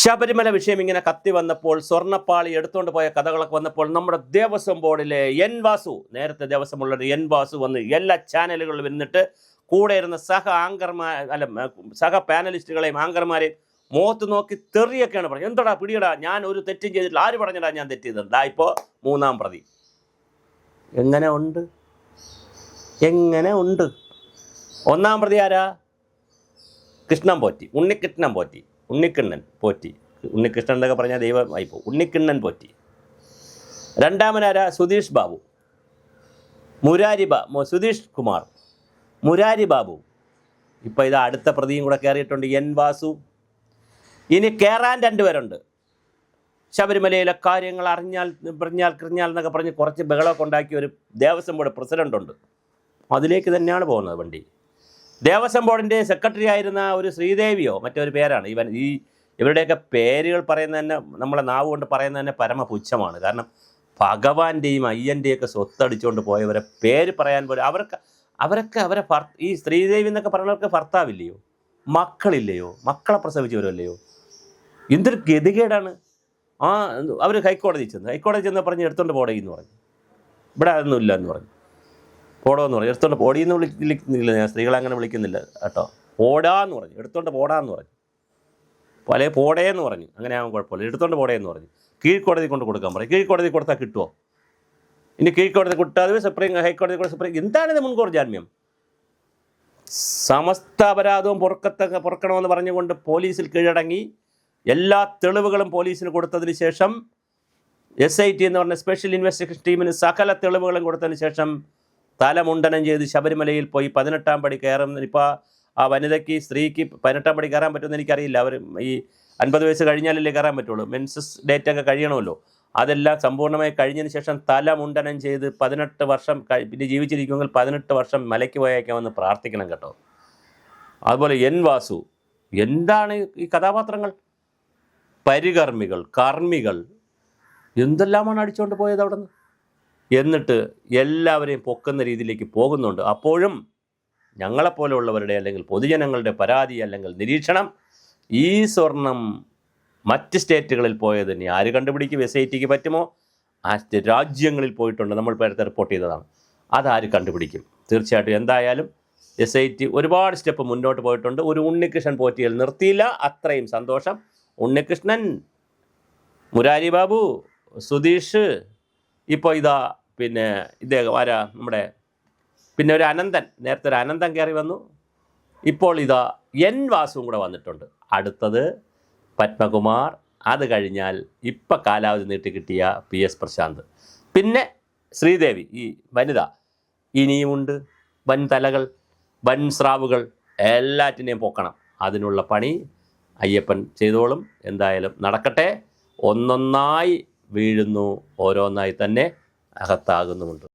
ശബരിമല വിഷയം ഇങ്ങനെ കത്തി വന്നപ്പോൾ സ്വർണപ്പാളി എടുത്തുകൊണ്ട് പോയ കഥകളൊക്കെ വന്നപ്പോൾ നമ്മുടെ ദേവസ്വം ബോർഡിലെ എൻ വാസു നേരത്തെ ദേവസ്വമുള്ള എൻ വാസു വന്ന് എല്ലാ ചാനലുകളിലും ഇരുന്നിട്ട് കൂടെ ഇരുന്ന സഹ ആങ്കർമാർ അല്ല സഹ പാനലിസ്റ്റുകളെയും ആങ്കർമാരെയും മുഖത്ത് നോക്കി തെറിയൊക്കെയാണ് പറഞ്ഞത്. എന്തടാ പിടിയടാ? ഞാൻ ഒരു തെറ്റും ചെയ്തിട്ടില്ല. ആര് പറഞ്ഞടാ ഞാൻ തെറ്റ് ദാ ഇപ്പോൾ മൂന്നാം പ്രതി. എങ്ങനെ ഉണ്ട്? എങ്ങനെ ഉണ്ട്? ഒന്നാം പ്രതി ആരാ? കൃഷ്ണൻ പോറ്റി. ഉണ്ണികൃഷ്ണൻ പോറ്റി. ഉണ്ണിക്കിണ്ണൻ പോറ്റി. ഉണ്ണികൃഷ്ണൻ എന്നൊക്കെ പറഞ്ഞാൽ ദൈവമായി പോകും ഉണ്ണിക്കണ്ണൻ പോറ്റി. രണ്ടാമനാരാ? സുധീഷ് ബാബു. മുരാരി ബാ സുധീഷ് കുമാർ. മുരാരി ബാബു. ഇപ്പോൾ ഇത് അടുത്ത പ്രതിയും കൂടെ കയറിയിട്ടുണ്ട് എൻ വാസു. ഇനി കയറാൻ രണ്ടുപേരുണ്ട് ശബരിമലയിലെ കാര്യങ്ങൾ അറിഞ്ഞാൽ പറഞ്ഞാൽ കിറിഞ്ഞാൽ എന്നൊക്കെ പറഞ്ഞ് കുറച്ച് ബഹളമൊക്കെ ഉണ്ടാക്കിയ ഒരു ദേവസ്വം ബോർഡ് പ്രസിഡന്റ് ഉണ്ട് അതിലേക്ക് തന്നെയാണ് പോകുന്നത് വണ്ടി. ദേവസ്വം ബോർഡിന്റെ സെക്രട്ടറി ആയിരുന്ന ഒരു ശ്രീദേവിയോ മറ്റൊരു പേരാണ്? ഇവൻ ഈ ഇവരുടെയൊക്കെ പേരുകൾ പറയുന്നത് തന്നെ നമ്മളെ നാവ് കൊണ്ട് പറയുന്നത് തന്നെ പരമപുച്ഛമാണ്. കാരണം ഭഗവാന്റെയും അയ്യന്റെയൊക്കെ സ്വത്തടിച്ചുകൊണ്ട് പോയവരെ പേര് പറയാൻ പോലും അവർക്ക് അവരൊക്കെ അവരെ ഭർ ഈ ശ്രീദേവി എന്നൊക്കെ പറയുന്നവർക്ക് ഭർത്താവില്ലയോ? മക്കളില്ലയോ? മക്കളെ പ്രസവിച്ചവരല്ലയോ? എന്തൊരു ഗതികേടാണ്. ആ അവർ ഹൈക്കോടതി ചെന്ന്. ഹൈക്കോടതി ചെന്ന് പറഞ്ഞ് എടുത്തുകൊണ്ട് പോടേ എന്ന് പറഞ്ഞു. ഇവിടെ അതൊന്നുമില്ല എന്ന് പറഞ്ഞു. പോടോ എന്ന് പറഞ്ഞു. എടുത്തോണ്ട് പോടിയെന്ന് വിളിക്കുന്നില്ല ഞാൻ. സ്ത്രീകളെ അങ്ങനെ വിളിക്കുന്നില്ല കേട്ടോ. പോടാന്ന് പറഞ്ഞു. എടുത്തോണ്ട് പോടാന്ന് പറഞ്ഞു. പോലെ പോടേന്ന് പറഞ്ഞു. അങ്ങനെ ആകുമ്പോൾ കുഴപ്പമില്ല. എടുത്തോണ്ട് പോടേന്ന് പറഞ്ഞു. കീഴ്ക്കോടതി കൊണ്ട് കൊടുക്കാൻ പറയും. കീഴ്ക്കോടതി കൊടുത്താൽ കിട്ടുമോ ഇനി കീഴ്ക്കോടതി കിട്ടാതെ സുപ്രീം ഹൈക്കോടതി കൂടെ സുപ്രീം എന്താണിത് മുൻകൂർ ജാമ്യം? സമസ്ത അപരാധവും പുറക്കത്ത പുറക്കണമെന്ന് പറഞ്ഞുകൊണ്ട് പോലീസിൽ കീഴടങ്ങി എല്ലാ തെളിവുകളും പോലീസിന് കൊടുത്തതിന് ശേഷം എസ് ഐ ടി എന്ന് പറഞ്ഞ സ്പെഷ്യൽ ഇൻവെസ്റ്റിഗേഷൻ ടീമിന് സകല തെളിവുകളും കൊടുത്തതിന് ശേഷം തലമുണ്ടനം ചെയ്ത് ശബരിമലയിൽ പോയി പതിനെട്ടാം പടി കയറുന്ന ഇപ്പോൾ ആ വനിതയ്ക്ക് സ്ത്രീക്ക് പതിനെട്ടാം പടി കയറാൻ പറ്റുമെന്ന് എനിക്കറിയില്ല. അവർ ഈ അൻപത് വയസ്സ് കഴിഞ്ഞാലല്ലേ കയറാൻ പറ്റുള്ളൂ. മെൻസസ് ഡേറ്റ് ഒക്കെ കഴിയണമല്ലോ. അതെല്ലാം സമ്പൂർണമായി കഴിഞ്ഞതിന് ശേഷം തലമുണ്ടനം ചെയ്ത് പതിനെട്ട് വർഷം പിന്നെ ജീവിച്ചിരിക്കുമെങ്കിൽ പതിനെട്ട് വർഷം മലയ്ക്ക് പോയേക്കാമെന്ന് പ്രാർത്ഥിക്കണം കേട്ടോ. അതുപോലെ എൻ വാസു എന്താണ് ഈ കഥാപാത്രങ്ങൾ? പരികർമ്മികൾ കർമ്മികൾ എന്തെല്ലാമാണ് അടിച്ചുകൊണ്ട് പോയത് അവിടെ നിന്ന് എന്നിട്ട് എല്ലാവരെയും പൊക്കുന്ന രീതിയിലേക്ക് പോകുന്നുണ്ട്. അപ്പോഴും ഞങ്ങളെപ്പോലെയുള്ളവരുടെ അല്ലെങ്കിൽ പൊതുജനങ്ങളുടെ പരാതി അല്ലെങ്കിൽ നിരീക്ഷണം ഈ സ്വർണം മറ്റ് സ്റ്റേറ്റുകളിൽ പോയത് ഇനി ആര് കണ്ടുപിടിക്കും? എസ് ഐ ടിക്ക് പറ്റുമോ? ആ രാജ്യങ്ങളിൽ പോയിട്ടുണ്ട്. നമ്മൾ നേരത്തെ റിപ്പോർട്ട് ചെയ്തതാണ്. അതാര് കണ്ടുപിടിക്കും? തീർച്ചയായിട്ടും എന്തായാലും എസ് ഐ ടി ഒരുപാട് സ്റ്റെപ്പ് മുന്നോട്ട് പോയിട്ടുണ്ട്. ഒരു ഉണ്ണികൃഷ്ണൻ പോറ്റിയിൽ നിർത്തിയില്ല. അത്രയും സന്തോഷം. ഉണ്ണികൃഷ്ണൻ മുരാരി ബാബു സുധീഷ് ഇപ്പോൾ ഇതാ പിന്നെ ഇദ്ദേഹം ആരാ? നമ്മുടെ പിന്നെ ഒരു അനന്തൻ നേരത്തെ ഒരു അനന്തൻ കയറി വന്നു. ഇപ്പോൾ ഇതാ എൻ വാസുവും കൂടെ വന്നിട്ടുണ്ട്. അടുത്തത് പത്മകുമാർ. അത് കഴിഞ്ഞാൽ ഇപ്പം കാലാവധി നീട്ടി കിട്ടിയ പി എസ് പ്രശാന്ത്. പിന്നെ ശ്രീദേവി ഈ വനിത. ഇനിയുമുണ്ട് വൻ തലകൾ വൻ സ്രാവുകൾ എല്ലാറ്റിനെയും പൊക്കണം. അതിനുള്ള പണി അയ്യപ്പൻ ചെയ്തോളും. എന്തായാലും നടക്കട്ടെ. ഒന്നൊന്നായി വീഴുന്നു ഓരോന്നായി തന്നെ. അകത്താകുന്നുമുണ്ട്.